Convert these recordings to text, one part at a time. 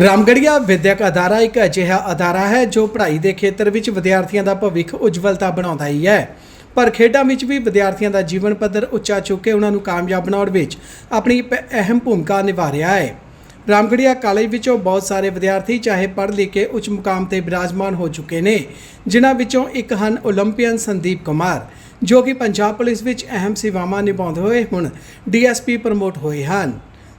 ਰਾਮਗੜੀਆ ਵਿਦਿਅਕ ਅਦਾਰਾ ਇੱਕ ਅਜਿਹਾ ਅਦਾਰਾ ਹੈ ਜੋ ਪੜ੍ਹਾਈ ਦੇ ਖੇਤਰ ਵਿੱਚ ਵਿਦਿਆਰਥੀਆਂ ਦਾ ਭਵਿੱਖ ਉਜਵਲਤਾ ਬਣਾਉਂਦਾ ਹੀ ਹੈ। ਪਰ ਖੇਡਾਂ ਵਿੱਚ ਵੀ ਵਿਦਿਆਰਥੀਆਂ ਦਾ ਜੀਵਨ ਪੱਧਰ ਉੱਚਾ ਚੁੱਕ ਕੇ ਉਹਨਾਂ ਨੂੰ ਕਾਮਯਾਬ ਬਣਾਉਣ ਵਿੱਚ ਆਪਣੀ ਅਹਿਮ ਭੂਮਿਕਾ ਨਿਭਾ ਰਿਹਾ ਹੈ। ਰਾਮਗੜੀਆ ਕਾਲਜ ਵਿੱਚੋਂ ਬਹੁਤ ਸਾਰੇ ਵਿਦਿਆਰਥੀ ਚਾਹੇ ਪੜ੍ਹ ਲਿਖ ਕੇ ਉੱਚ ਮੁਕਾਮ ਤੇ ਬਿਰਾਜਮਾਨ ਹੋ ਚੁੱਕੇ ਨੇ, ਜਿਨ੍ਹਾਂ ਵਿੱਚੋਂ ਇੱਕ ਹਨ 올림픽ੀਅਨ ਸੰਦੀਪ ਕੁਮਾਰ, ਜੋ ਕਿ ਪੰਜਾਬ ਪੁਲਿਸ ਵਿੱਚ ਅਹਿਮ ਸੇਵਾਵਾਂ ਨਿਭਾਉਂਦੇ ਹੋਏ ਹੁਣ ਡੀਐਸਪੀ ਪ੍ਰਮੋਟ ਹੋਏ ਹਨ।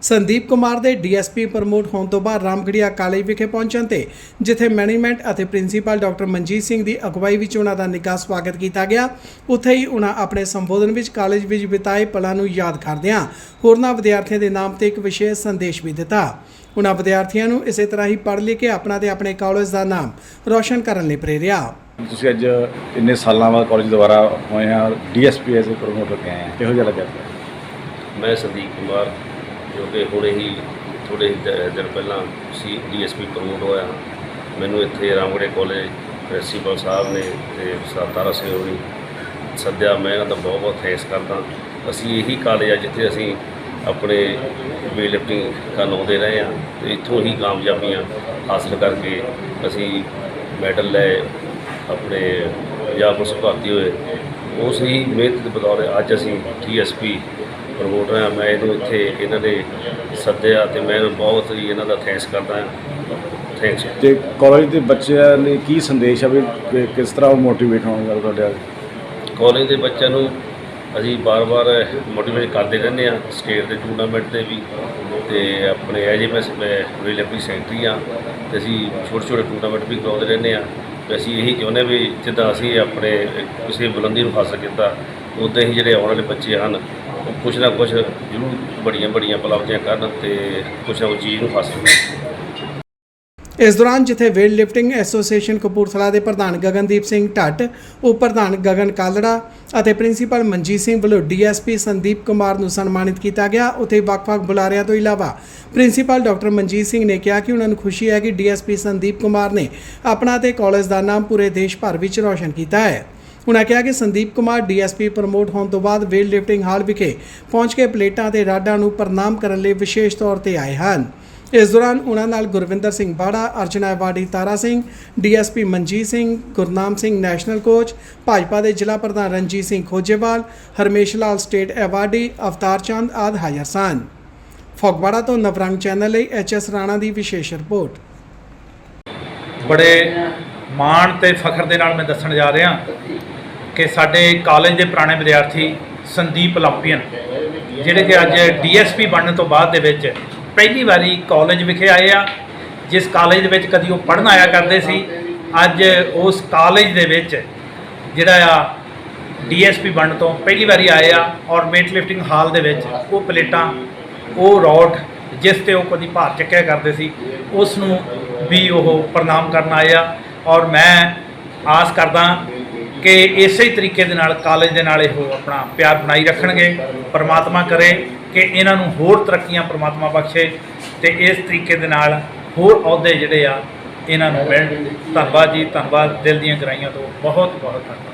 ਸੰਦੀਪ ਕੁਮਾਰ ਦੇ ਡੀਐਸਪੀ ਪ੍ਰਮੋਟ ਹੋਣ ਤੋਂ ਬਾਅਦ ਰਾਮਗੜੀਆ ਕਾਲਜ ਵਿਖੇ ਪਹੁੰਚਣ ਤੇ ਜਿੱਥੇ ਮੈਨੇਜਮੈਂਟ ਅਤੇ ਪ੍ਰਿੰਸੀਪਲ ਡਾਕਟਰ ਮਨਜੀਤ ਸਿੰਘ ਦੀ ਅਗਵਾਈ ਵਿੱਚ ਉਹਨਾਂ ਦਾ ਨਿੱਘਾ ਸਵਾਗਤ ਕੀਤਾ ਗਿਆ। ਉੱਥੇ ਹੀ ਉਹਨਾਂ ਆਪਣੇ ਸੰਬੋਧਨ ਵਿੱਚ ਕਾਲਜ ਵਿੱਚ ਬਿਤਾਏ ਪਲਾਂ ਨੂੰ ਯਾਦ ਕਰਦਿਆਂ ਹੋਰਨਾਂ ਵਿਦਿਆਰਥੀਆਂ ਦੇ ਨਾਮ ਤੇ ਇੱਕ ਵਿਸ਼ੇਸ਼ ਸੰਦੇਸ਼ ਵੀ ਦਿੱਤਾ। ਉਹਨਾਂ ਵਿਦਿਆਰਥੀਆਂ ਨੂੰ ਇਸੇ ਤਰ੍ਹਾਂ ਹੀ ਪੜ੍ਹ ਲਿਖ ਕੇ ਆਪਣਾ ਤੇ ਆਪਣੇ ਕਾਲਜ ਦਾ ਨਾਮ ਰੌਸ਼ਨ ਕਰਨ ਲਈ ਪ੍ਰੇਰਿਆ। ਤੁਸੀਂ ਅੱਜ ਇੰਨੇ ਸਾਲਾਂ ਬਾਅਦ ਕਾਲਜ ਦੁਬਾਰਾ ਹੋਏ ਆ ਡੀਐਸਪੀ ਐਜ਼ ਪ੍ਰਮੋਟ ਹੋ ਕੇ ਆਏ ਆ। ਕਿਹੋ ਜਿਹਾ ਲੱਗਿਆ? ਮੈਂ ਸੰਦੀਪ ਕੁਮਾਰ ਜੋ ਕਿ ਹੁਣੇ ਹੀ ਥੋੜੇ ਦਿਨ ਪਹਿਲਾਂ ਸੀ, ਡੀਐਸਪੀ ਪ੍ਰਮੋਟ ਹੋਇਆ। ਮੈਨੂੰ ਇੱਥੇ ਰਾਮਗੜੇ ਕਾਲਜ ਪ੍ਰਿੰਸੀਪਲ ਸਾਹਿਬ ਨੇ ਤੇ ਸਾਤਾਰਾ ਸਿੰਘ ਹੋਣੀ ਸੱਦਿਆ। ਮੈਂ ਇਹਨਾਂ ਦਾ ਬਹੁਤ ਬਹੁਤ ਥੈਂਕਸ ਕਰਦਾ। ਅਸੀਂ ਇਹੀ ਕਾਲਜ ਆ ਜਿੱਥੇ ਅਸੀਂ ਆਪਣੇ ਵੇਟ ਲਿਫਟਿੰਗ ਕਰਨਾਉਂਦੇ ਰਹੇ ਆ ਤੇ ਇੱਥੋਂ ਹੀ ਕਾਮਯਾਬੀਆਂ ਹਾਸਲ ਕਰਕੇ ਅਸੀਂ ਮੈਡਲ ਲੈ ਆਪਣੇ ਪੰਜਾਬ ਪੁਲਿਸ ਭਰਤੀ ਹੋਏ। ਉਸ ਹੀ ਮਿਹਨਤ ਦੇ ਬਦੌਰ ਅੱਜ ਅਸੀਂ ਡੀਐਸਪੀ ਪ੍ਰਮੋਟਰ ਹਾਂ ਮੈਂ ਇਹਨੂੰ ਇੱਥੇ ਇਹਨਾਂ ਨੇ ਸੱਦਿਆ ਤੇ ਮੈਂ ਇਹਨੂੰ ਬਹੁਤ ਹੀ ਇਹਨਾਂ ਦਾ ਥੈਂਕਸ ਕਰਦਾ ਹਾਂ। ਥੈਂਕਸ ਤੇ ਕਾਲਜ ਦੇ ਬੱਚਿਆਂ ਲਈ ਕੀ ਸੰਦੇਸ਼ ਆ ਵੀ ਕਿਸ ਤਰ੍ਹਾਂ ਉਹ ਮੋਟੀਵੇਟ ਹੋਣਗੇ ਤੁਹਾਡੇ ਨਾਲ? ਕਾਲਜ ਦੇ ਬੱਚਿਆਂ ਨੂੰ ਅਸੀਂ ਬਾਰ-ਬਾਰ ਮੋਟੀਵੇਟ ਕਰਦੇ ਰਹਿੰਦੇ ਆ ਸਟੇਟ ਦੇ ਟੂਰਨਾਮੈਂਟ ਤੇ ਵੀ ਤੇ ਆਪਣੇ ਐਜੀਐਮਐਸ ਮੈਂ ਰੀਲੈਪੀ ਸੈਕਟਰੀ ਆ ਤੇ ਅਸੀਂ ਛੋਟੇ-ਛੋਟੇ ਟੂਰਨਾਮੈਂਟ ਵੀ ਕਰਾਉਂਦੇ ਰਹਿੰਦੇ ਆ ਤੇ ਅਸੀਂ ਇਹੀ ਚਾਹੁੰਦੇ ਵੀ ਜਿੱਦਾਂ ਅਸੀਂ ਆਪਣੇ ਕਿਸੇ ਬੁਲੰਦੀ ਨੂੰ ਹਾਸਲ ਕੀਤਾ ਉਦਾਂ ਹੀ ਜਿਹੜੇ ਆਉਣ ਵਾਲੇ ਬੱਚੇ ਹਨ, ਉਹ ਕੁਛ ਨਾ ਕੁਛ ਜ਼ਰੂਰ ਬੜੀਆਂ ਬੜੀਆਂ ਉਪਲਬਧੀਆਂ ਕਰਨ ਤੇ ਕੁਛ ਉਹ ਚੀਜ਼ ਨੂੰ ਹਾਸਲ ਕਰਨ ਇਸ ਦੌਰਾਨ ਜਿੱਥੇ ਵੇਟ ਲਿਫਟਿੰਗ ਐਸੋਸੀਏਸ਼ਨ ਕਪੂਰਥਲਾ ਦੇ ਪ੍ਰਧਾਨ ਗਗਨਦੀਪ ਸਿੰਘ ਢੱਟ, ਉਪ ਪ੍ਰਧਾਨ ਗਗਨ ਕਾਲੜਾ ਅਤੇ ਪ੍ਰਿੰਸੀਪਲ ਮਨਜੀਤ ਸਿੰਘ ਵੱਲੋਂ ਡੀਐਸਪੀ ਸੰਦੀਪ ਕੁਮਾਰ ਨੂੰ ਸਨਮਾਨਿਤ ਕੀਤਾ ਗਿਆ। ਉੱਥੇ ਵੱਖ-ਵੱਖ ਬੁਲਾਰਿਆਂ ਤੋਂ ਇਲਾਵਾ ਪ੍ਰਿੰਸੀਪਲ ਡਾਕਟਰ ਮਨਜੀਤ ਸਿੰਘ ਨੇ ਕਿਹਾ ਕਿ ਉਹਨਾਂ ਨੂੰ ਖੁਸ਼ੀ ਹੈ ਕਿ ਡੀਐਸਪੀ ਸੰਦੀਪ ਕੁਮਾਰ ਨੇ ਆਪਣਾ ਤੇ ਕਾਲਜ ਦਾ ਨਾਮ ਪੂਰੇ ਦੇਸ਼ ਭਰ ਵਿੱਚ ਰੌਸ਼ਨ ਕੀਤਾ ਹੈ। ਉਨ੍ਹਾਂ ਕਿਹਾ ਕਿ ਸੰਦੀਪ ਕੁਮਾਰ ਡੀਐਸਪੀ ਪ੍ਰਮੋਟ ਹੋਣ ਤੋਂ ਬਾਅਦ ਵੇਟ ਲਿਫਟਿੰਗ ਹਾਲ ਵਿਖੇ ਪਹੁੰਚ ਕੇ ਪਲੇਟਾਂ ਤੇ ਰਾਡਾਂ ਨੂੰ ਪ੍ਰਣਾਮ ਕਰਨ ਲਈ ਵਿਸ਼ੇਸ਼ ਤੌਰ ਤੇ ਆਏ ਹਨ। ਇਸ ਦੌਰਾਨ ਉਹਨਾਂ ਨਾਲ Gurvinder Singh Bara, Archana awardee Tara Singh, DSP Manjit Singh, Gurnam Singh national coach, Bhajpa ਦੇ ਜ਼ਿਲ੍ਹਾ ਪ੍ਰਧਾਨ ਰਣਜੀਤ ਸਿੰਘ ਖੋਜੇਵਾਲ, ਹਰਮੇਸ਼ ਲਾਲ ਸਟੇਟ ਐਵਾਰਡੀ, ਅਵਤਾਰ ਚੰਦ ਆਦ ਹਾਜ਼ਰ ਸਨ। ਫੋਗਵਾੜਾ ਤੋਂ ਨਵਰੰਗ ਚੈਨਲ ਲਈ ਐਚਐਸ ਰਾਣਾ ਦੀ ਵਿਸ਼ੇਸ਼ ਰਿਪੋਰਟ। ਬੜੇ ਮਾਣ ਤੇ ਫਖਰ ਦੇ ਨਾਲ ਮੈਂ ਦੱਸਣ ਜਾ ਰਿਹਾ ਕਿ ਸਾਡੇ ਕਾਲਜ ਦੇ ਪੁਰਾਣੇ ਵਿਦਿਆਰਥੀ ਸੰਦੀਪ ਲੰਪੀਅਨ, ਜਿਹੜੇ ਕਿ ਅੱਜ ਡੀਐਸਪੀ ਬਣਨ ਤੋਂ ਬਾਅਦ ਦੇ ਵਿੱਚ ਪਹਿਲੀ ਵਾਰੀ ਕਾਲਜ ਵਿਖੇ ਆਏ ਆ, ਜਿਸ ਕਾਲਜ ਦੇ ਵਿੱਚ ਕਦੀ ਉਹ ਪੜ੍ਹਨ ਆਇਆ ਕਰਦੇ ਸੀ, ਅੱਜ ਉਸ ਕਾਲਜ ਦੇ ਵਿੱਚ ਜਿਹੜਾ ਆ ਡੀਐਸਪੀ ਬਣਨ ਤੋਂ ਪਹਿਲੀ ਵਾਰੀ ਆਏ ਆ ਔਰ ਵੇਟ ਲਿਫਟਿੰਗ ਹਾਲ ਦੇ ਵਿੱਚ ਉਹ ਪਲੇਟਾਂ, ਉਹ ਰੋਡ ਜਿਸ ਤੇ ਉਹ ਕਦੀ ਭਾਰ ਚੱਕਿਆ ਕਰਦੇ ਸੀ, ਉਸ ਨੂੰ ਵੀ ਉਹ ਪ੍ਰਣਾਮ ਕਰਨ ਆਏ ਆ ਔਰ ਮੈਂ ਆਸ ਕਰਦਾ ਕਿ ਇਸੇ ਹੀ ਤਰੀਕੇ ਦੇ ਨਾਲ ਕਾਲਜ ਦੇ ਨਾਲ ਇਹ ਆਪਣਾ ਪਿਆਰ ਬਣਾਈ ਰੱਖਣਗੇ, ਪਰਮਾਤਮਾ ਕਰੇ ਕਿ ਇਹਨਾਂ ਨੂੰ ਹੋਰ ਤਰੱਕੀਆਂ ਪਰਮਾਤਮਾ ਬਖਸ਼ੇ ਤੇ ਇਸ ਤਰੀਕੇ ਦੇ ਨਾਲ ਹੋਰ ਅਹੁਦੇ ਜਿਹੜੇ ਆ, ਇਹਨਾਂ ਨੂੰ ਮਿਲਣ। ਧੰਨਵਾਦ ਜੀ, ਧੰਨਵਾਦ, ਦਿਲ ਦੀਆਂ ਗਰਾਈਆਂ ਤੋਂ ਬਹੁਤ ਬਹੁਤ ਧੰਨਵਾਦ।